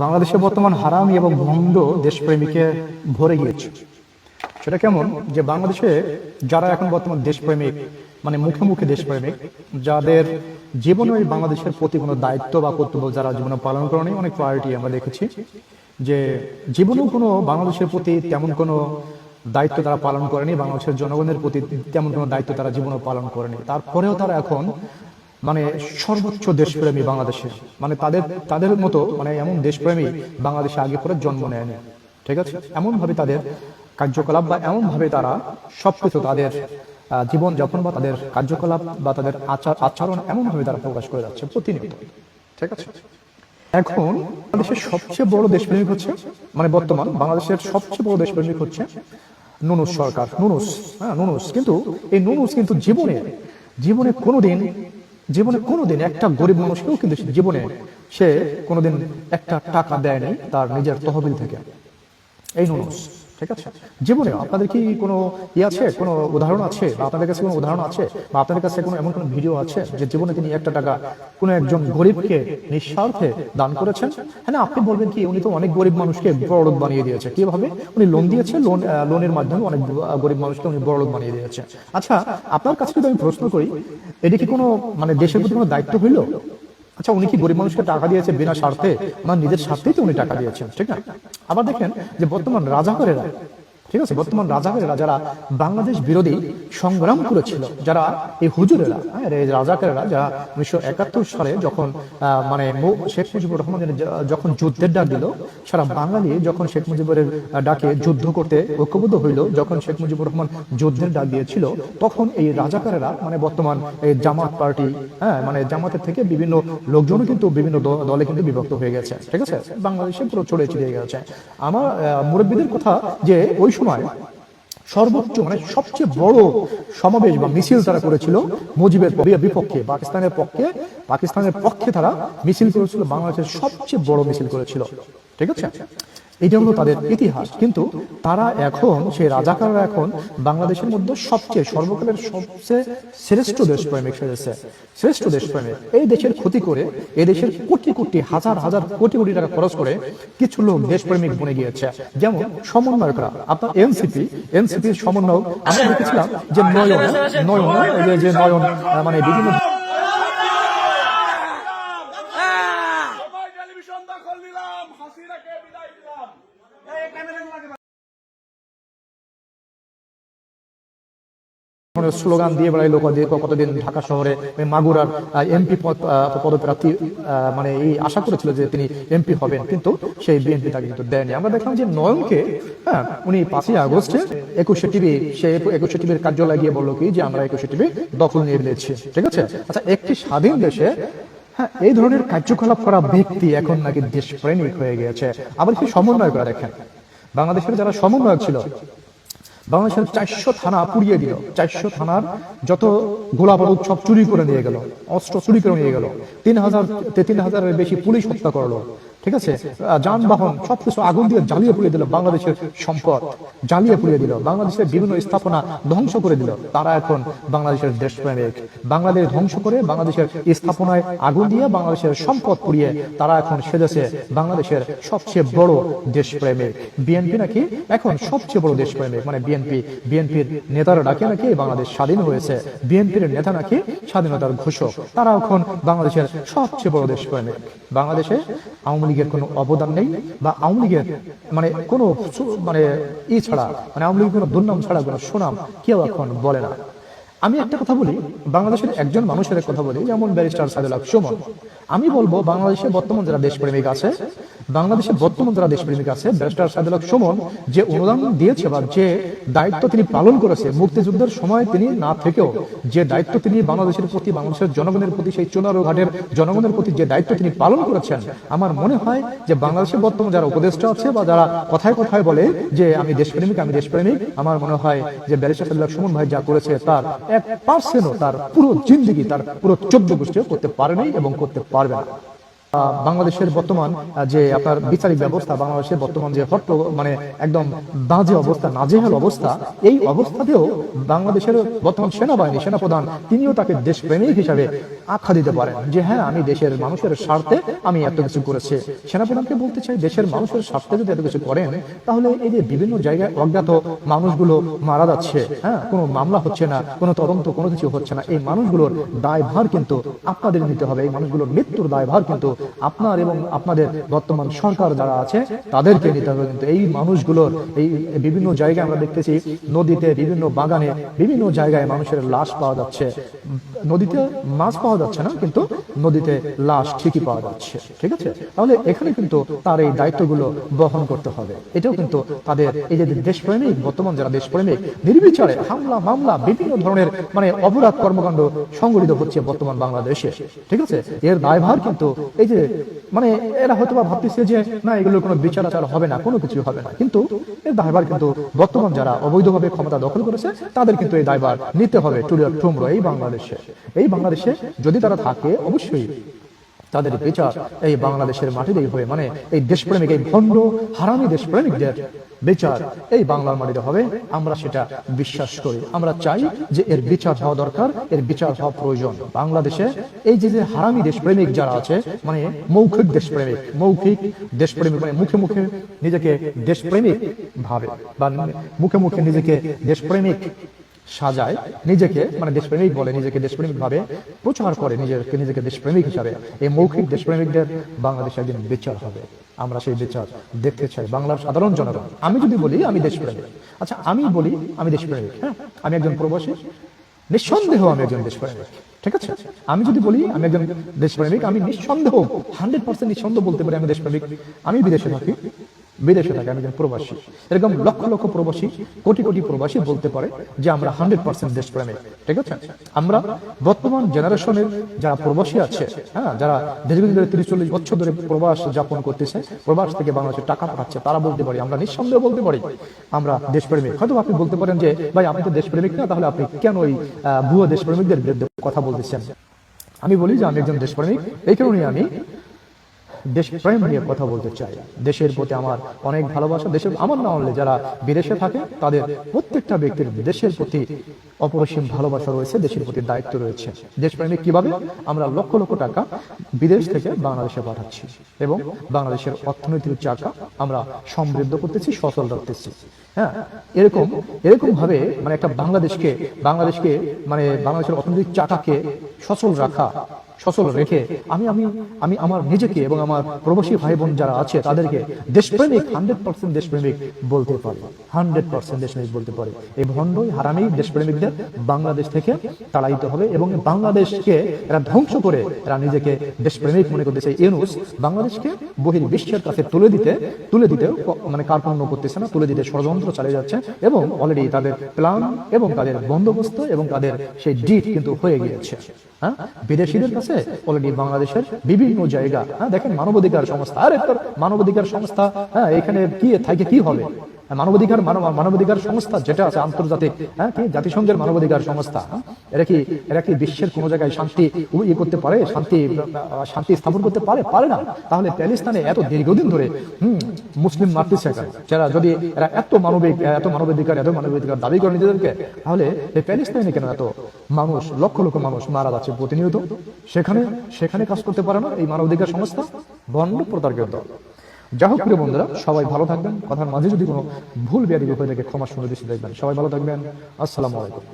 বাংলাদেশে বর্তমান হারামি এবং ভণ্ড দেশপ্রেমীকে ভরে গিয়েছে। সেটা কেমন? যে বাংলাদেশে যারা এখন বর্তমান দেশপ্রেমিক মানে মুখে মুখে দেশপ্রেমিক, যাদের জীবনে ওই বাংলাদেশের প্রতি কোনো দায়িত্ব বা কর্তব্য যারা জীবনে পালন করেনি অনেক প্রায়োরিটি আমরা দেখেছি। যে জীবনেও কোনো বাংলাদেশের প্রতি তেমন কোনো দায়িত্ব তারা পালন করেনি, বাংলাদেশের জনগণের প্রতি তেমন কোনো দায়িত্ব তারা জীবনে পালন করেনি। তারপরেও তারা এখন মানে সর্বোচ্চ দেশপ্রেমী বাংলাদেশে। মানে তাদের তাদের মতো মানে এমন দেশপ্রেমী বাংলাদেশে আগে করে জন্ম নেয়নি। ঠিক আছে? এমন ভাবে তাদের কার্যকলাপ বা এমন ভাবে তারা সবকিছু তাদের আহ, জীবনযাপন বা তাদের কার্যকলাপ বা তাদের আচার আচরণ এমন ভাবে তারা প্রকাশ করে যাচ্ছে প্রতিনিয়ত। ঠিক আছে? এখন বাংলাদেশের সবচেয়ে বড় দেশপ্রেমিক হচ্ছে মানে বর্তমান বাংলাদেশের সবচেয়ে বড় দেশপ্রেমিক হচ্ছে নুনুস সরকার। নুনুস হ্যাঁ নুনুস। কিন্তু এই নুনুস কিন্তু জীবনে জীবনে কোনোদিন জীবনে কোনোদিন একটা গরিব মানুষকেও কিন্তু জীবনে সে কোনোদিন একটা টাকা দেয়নি তার নিজের তহবিল থেকে। এই নুনুস ঠিক আছে? জীবনে আপনাদের কি কোনো ই আছে? কোনো উদাহরণ আছে? বা আপনাদের কাছে কোনো উদাহরণ আছে? বা আপনাদের কাছে কোনো এমন কোনো ভিডিও আছে যে জীবনে তিনি একটা টাকা কোনো একজন গরিবকে নিঃস্বার্থে দান করেছেন? হ্যাঁ আপনি বলবেন কি, উনি তো অনেক গরিব মানুষকে বড়লোক বানিয়ে দিয়েছে। কীভাবে উনি লোন দিয়েছে লোন লোনের মাধ্যমে অনেক গরিব মানুষকে উনি বড়লোক বানিয়ে দিয়েছে। আচ্ছা আপনার কাছে যদি আমি প্রশ্ন করি, এটা কি কোনো মানে দেশের প্রতি কোনো দায়িত্ব হইল? আচ্ছা উনি কি গরিব মানুষকে টাকা দিয়েছে বিনা স্বার্থে? আমার নিজের স্বার্থেই তো উনি টাকা দিয়েছেন, ঠিক না? আবার দেখেন যে বর্তমান রাজাকারেরা ঠিক আছে? বর্তমান রাজাকারেরা যারা বাংলাদেশ বিরোধী সংগ্রাম করেছিল যারা এই হুজুরেরা হ্যাঁ, এই রাজাকারেরা যারা উনিশশো একাত্তর সালে যখন মানে শেখ মুজিবুর রহমানের যখন যুদ্ধের ডাক দিল সারা বাঙালি যখন শেখ মুজিবুর ডাকে যুদ্ধ করতে ঐক্যবদ্ধ হইল যখন শেখ মুজিবুর রহমান যুদ্ধের ডাক দিয়েছিল তখন এই রাজাকারেরা মানে বর্তমান এই জামাত পার্টি হ্যাঁ মানে জামাতের থেকে বিভিন্ন লোকজনও কিন্তু বিভিন্ন দলে কিন্তু বিভক্ত হয়ে গেছে ঠিক আছে? বাংলাদেশে পুরো ছড়িয়ে ছিটিয়ে গেছে। আমার মুরব্বীদের কথা যে ওই সময় সর্বোচ্চ মানে সবচেয়ে বড় সমাবেশ বা মিছিল তারা করেছিল মুজিবের বিপক্ষে, পাকিস্তানের পক্ষে। পাকিস্তানের পক্ষে তারা মিছিল করেছিল, বাংলাদেশের সবচেয়ে বড় মিছিল করেছিল। ঠিক আছে? এটা হলো তাদের ইতিহাস। কিন্তু তারা এখন, সেই রাজাকাররা এখন বাংলাদেশের মধ্যে সবচেয়ে সর্বকালের সবচেয়ে শ্রেষ্ঠ দেশপ্রেমিক সেজেছে। শ্রেষ্ঠ দেশপ্রেমিক। এই দেশের ক্ষতি করে, এই দেশের কোটি কোটি, হাজার হাজার কোটি কোটি টাকা খরচ করে কিছু লোক দেশপ্রেমিক বনে গিয়েছে। যেমন সমন্বয়করা। আপনার এনসিপি, এনসিপির সমন্বয়ক, আমরা দেখেছিলাম যে নয়ন নয়ন যে নয়ন মানে বিভিন্ন ধরনের স্লোগান দিয়ে বেড়াইলো কতদিন ঢাকা শহরে মাগুরার এমপি পদ পদপ্রার্থী মানে এই আশা করেছিল যে তিনি এমপি হবেন, কিন্তু সেই বিএনপি তাকে কিন্তু দেয়নি। আমরা দেখলাম যে নয়নকে হ্যাঁ উনি পাঁচই আগস্টে একুশে টিভি, সে একুশে টিভির কার্যালয়ে গিয়ে বলল কি যে আমরা একুশে টিভি দখল নিয়ে নিয়েছি ঠিক আছে? আচ্ছা একটি স্বাধীন দেশে হ্যাঁ এই ধরনের কার্যকলাপ করা ব্যক্তি এখন নাকি দেশপ্রেমিক হয়ে গিয়েছে। আবার কি সমন্বয় করে দেখেন। বাংলাদেশের যারা সমন্বয়ক ছিল বাংলাদেশের চারশো থানা পুড়িয়ে দিল। চারশো থানার যত গোলা বারুদ সব চুরি করে নিয়ে গেল, অস্ত্র চুরি করে নিয়ে গেল। তিন হাজার, তিন হাজারের বেশি পুলিশ হত্যা করল। ঠিক আছে? যানবাহন সবকিছু আগুন দিয়ে জ্বালিয়ে পুড়িয়ে দিল বাংলাদেশের সম্পদ। জ্বালিয়ে পুড়িয়ে দিল। বাংলাদেশের বিভিন্ন স্থাপনা ধ্বংস করে দিল। তারা এখন বাংলাদেশের দেশপ্রেমিক। বাংলাদেশ ধ্বংস করে বাংলাদেশের স্থাপনায় আগুন দিয়ে বাংলাদেশের সম্পদ পুড়িয়ে তারা এখন সেজেছে বাংলাদেশের সবচেয়ে বড় দেশপ্রেমিক। বিএনপি নাকি এখন সবচেয়ে বড় দেশপ্রেমিক। মানে বিএনপি বিএনপির নেতারা ডাকে নাকি বাংলাদেশ স্বাধীন হয়েছে। বিএনপির নেতা নাকি স্বাধীনতার ঘোষক। তারা এখন বাংলাদেশের সবচেয়ে বড় দেশপ্রেমিক। বাংলাদেশে আওয়ামী লীগের কোনো অবদান নেই বা আওয়ামী লীগের মানে কোনো মানে ই ছাড়া মানে আওয়ামী লীগের কোনো দুর্নাম ছাড়া, কোনো সুনাম কেউ এখন বলে না। আমি একটা কথা বলি, বাংলাদেশের একজন মানুষের কথা বলি, যেমন ব্যারিস্টার সাদুল সুমন আমি বলব বাংলাদেশে বর্তমান যারা দেশপ্রেমিক আছে বাংলাদেশে বর্তমান যারা দেশপ্রেমিক আছে, ব্যারিস্টার সাদুল সুমন যে অনুদান দিয়েছে বা যে দায়িত্ব তিনি পালন করেছে, মুক্তিযুদ্ধের সময় তিনি না থেকেও যে দায়িত্ব তিনি বাংলাদেশের প্রতি, বাংলাদেশের জনগণের প্রতি, সেই চুনারো ঘাটের জনগণের প্রতি যে দায়িত্ব তিনি পালন করেছেন, আমার মনে হয় যে বাংলাদেশের বর্তমান যারা উপদেষ্টা আছে বা যারা কথায় কথায় বলে যে আমি দেশপ্রেমিক আমি দেশপ্রেমিক, আমার মনে হয় যে ব্যারিস্টার সাদুল সুমন ভাই যা করেছে তার এক পার্সেন্টও তার পুরো জিন্দগি, তার পুরো চোদ্দ গোষ্ঠীও করতে পারেনি এবং করতে পারবে না। বাংলাদেশের বর্তমান যে আপনার বিচারিক ব্যবস্থা, বাংলাদেশের বর্তমান যে হট্ট মানে একদম বাজে অবস্থা, নাজেহাল অবস্থা, এই অবস্থাতেও বাংলাদেশের বর্তমান সেনাবাহিনী, সেনাপ্রধান, তিনিও তাকে দেশপ্রেমিক হিসাবে আখ্যা দিতে পারেন যে হ্যাঁ আমি দেশের মানুষের স্বার্থে আমি এত কিছু করেছি। সেনাপ্রধানকে বলতে চাই, দেশের মানুষের স্বার্থে যদি এত কিছু করেন, তাহলে এই যে বিভিন্ন জায়গায় অজ্ঞাত মানুষগুলো মারা যাচ্ছে হ্যাঁ কোনো মামলা হচ্ছে না, কোনো তদন্ত, কোনো কিছু হচ্ছে না, এই মানুষগুলোর দায়ভার কিন্তু আপনাদের নিতে হবে, এই মানুষগুলোর মৃত্যুর দায়ভার কিন্তু আপনার এবং আপনাদের বর্তমান সরকার যারা আছে, তাদেরকে নিতে হবে। কিন্তু এই মানুষগুলোর, এই বিভিন্ন জায়গায় আমরা দেখতেছি, নদীতে, বিভিন্ন বাগানে, বিভিন্ন জায়গায় মানুষের লাশ পাওয়া যাচ্ছে। নদীতে মাছ পাওয়া যাচ্ছে না, কিন্তু নদীতে লাশ ঠিকই পাওয়া যাচ্ছে। ঠিক আছে? তাহলে এখানে কিন্তু তার এই দায়িত্বগুলো বহন করতে হবে। এটাও কিন্তু তাদের, এই যে দেশপ্রেমিক, বর্তমান যারা দেশপ্রেমিক, নির্বিচারে হামলা, মামলা, বিভিন্ন ধরনের মানে অপরাধ কর্মকাণ্ড সংগঠিত হচ্ছে বর্তমান বাংলাদেশে। ঠিক আছে? এর দায়ভার কিন্তু এই মানে এরা হয়তো বা ভাবতেছে যে, না, এগুলোর কোনো বিচার আচার হবে না, কোনো কিছু হবে না। কিন্তু এর দায়ভার কিন্তু বর্তমান যারা অবৈধভাবে ক্ষমতা দখল করেছে, তাদের কিন্তু এই দায়ভার নিতে হবে টুরিয়ার ঠুমরো এই বাংলাদেশে। এই বাংলাদেশে যদি তারা থাকে, অবশ্যই তাদের বিচার এই বাংলাদেশের মাটিতেই হয়ে মানে এই দেশপ্রেমিক, এই ভণ্ড, হারামি দেশপ্রেমিকদের বিচার এই বাংলার মাটিতে হবে। আমরা সেটা বিশ্বাস করি। আমরা চাই যে এর বিচার হওয়া দরকার, এর বিচার হওয়া প্রয়োজন। বাংলাদেশে এই যে যে হারামি দেশপ্রেমিক যারা আছে মানে মৌখিক দেশপ্রেমিক মৌখিক দেশপ্রেমিক মানে মুখে মুখে নিজেকে দেশপ্রেমিক ভাবে, বা মুখে মুখে নিজেকে দেশপ্রেমিক সাজায়, নিজেকে মানে দেশপ্রেমিক বলে, নিজেকে দেশপ্রেমিক ভাবে প্রচার করে, নিজেকে নিজেকে দেশপ্রেমিক হিসাবে। এই মৌখিক দেশপ্রেমিকদের বাংলাদেশে একদিন বিচার হবে। আমরা সেই বিচার দেখতে চাই, বাংলার সাধারণ জনগণ। আমি যদি বলি, আমি দেশপ্রেমিক। আচ্ছা আমি বলি, আমি দেশপ্রেমিক হ্যাঁ? আমি একজন প্রবাসী। নিঃসন্দেহ আমি একজন দেশপ্রেমিক, ঠিক আছে? আমি যদি বলি, আমি একজন দেশপ্রেমিক, আমি নিঃসন্দেহ, হান্ড্রেড পার্সেন্ট নিঃসন্দেহ বলতে পারি আমি দেশপ্রেমিক। আমি বিদেশে থাকি। বিদেশে থাকে আমি একজন প্রবাসী। এরকম লক্ষ লক্ষ প্রবাসী, কোটি কোটি প্রবাসী বলতে পারে যে আমরা হান্ড্রেড পার্সেন্ট দেশপ্রেমিক, ঠিক আছে? আমরা বর্তমান জেনারেশনের যারা প্রবাসী আছে হ্যাঁ যারা দীর্ঘদিন ধরে তিরিশ চল্লিশ বছর ধরে প্রবাস যাপন করতেছে, প্রবাস থেকে বাংলাদেশে টাকা পাঠাচ্ছে, তারা বলতে পারি, আমরা নিঃসন্দেহ বলতে পারি, আমরা দেশপ্রেমিক। হয়তো আপনি বলতে পারেন যে, ভাই, আপনি তো দেশপ্রেমিক না, তাহলে আপনি কেন ওই ভুয়ো দেশপ্রেমিকদের বিরুদ্ধে কথা বলতেছেন? আমি বলি যে, আমি একজন দেশপ্রেমিক, এই কারণে আমি দেশপ্রেম নিয়ে কথা বলতে চাই। দেশের প্রতি আমার অনেক ভালোবাসা, দেশের আমার না হলে যারা বিদেশে থাকে, তাদের প্রত্যেকটা ব্যক্তির দেশের প্রতি অপরিসীম ভালোবাসা রয়েছে, দেশের প্রতি দায়িত্ব রয়েছে। দেশপ্রেমিক কীভাবে? আমরা লক্ষ লক্ষ টাকা বিদেশ থেকে বাংলাদেশে পাঠাচ্ছি এবং বাংলাদেশের অর্থনৈতিক চাকা আমরা সমৃদ্ধ করতেছি, সচল রাখতেছি। হ্যাঁ এরকম এরকম ভাবে মানে একটা বাংলাদেশকে বাংলাদেশকে মানে বাংলাদেশের অর্থনৈতিক চাকাকে সচল রাখা সচল রেখে আমি আমি আমি আমার নিজেকে এবং আমার প্রবাসী ভাই বোন যারা আছে, তাদেরকে দেশপ্রেমিক, হান্ড্রেড পার্সেন্ট দেশপ্রেমিক বলতে পারি। হান্ড্রেড পার্সেন্ট দেশপ্রেমিক বলতে পারি। এই ভণ্ডই হারামি দেশপ্রেমিকদের বাংলাদেশ থেকে তাড়াইতে হবে এবং বাংলাদেশকে এরা ধ্বংস করে এরা নিজেকে দেশপ্রেমিক মনে করতেছে। ইউনুস বাংলাদেশকে বহির বিশ্বের কাছে তুলে দিতে তুলে দিতে মানে কার্পণ্য করতেছে না, তুলে দিতে ষড়যন্ত্র চালিয়ে যাচ্ছে এবং অলরেডি তাদের প্ল্যান এবং তাদের বন্দোবস্ত এবং তাদের সেই ডিট কিন্তু হয়ে গিয়েছে। হ্যাঁ? বিদেশিদের কাছে অলরেডি বাংলাদেশের বিভিন্ন জায়গা হ্যাঁ দেখেন মানবাধিকার সংস্থা। আরে তোর মানবাধিকার সংস্থা হ্যাঁ এখানে কি, থাকে কি হবে? মানবাধিকার মানবাধিকার সংস্থা যেটা আছে আন্তর্জাতিক হ্যাঁ কি? জাতিসংঘের মানবাধিকার সংস্থা হ্যাঁ? এরা কি এরা কি বিশ্বের কোনো জায়গায় শান্তি ইয়ে করতে পারে? শান্তি শান্তি স্থাপন করতে পারে? পারে না। তাহলে প্যালেস্তানে এত দীর্ঘদিন ধরে, হুম, মুসলিম মারতেছে যারা, যদি এরা এত মানবিক, এত মানবাধিকার এত মানবাধিকার দাবি করে নিজেদেরকে, তাহলে এই প্যালেস্তাইনে কেন এত মানুষ, লক্ষ লক্ষ মানুষ মারা যাচ্ছে প্রতিনিয়ত? সেখানে সেখানে কাজ করতে পারে না এই মানবাধিকার সংস্থা? ভণ্ড প্রতারকের দল যা হোক প্রিয় বন্ধুরা সবাই ভালো থাকবেন। কথার মাঝে যদি কোনো ভুল ব্যাধি হয়ে থাকে ক্ষমা সুন্দর দৃষ্টি দেখবেন সবাই ভালো থাকবেন। আসসালামু আলাইকুম।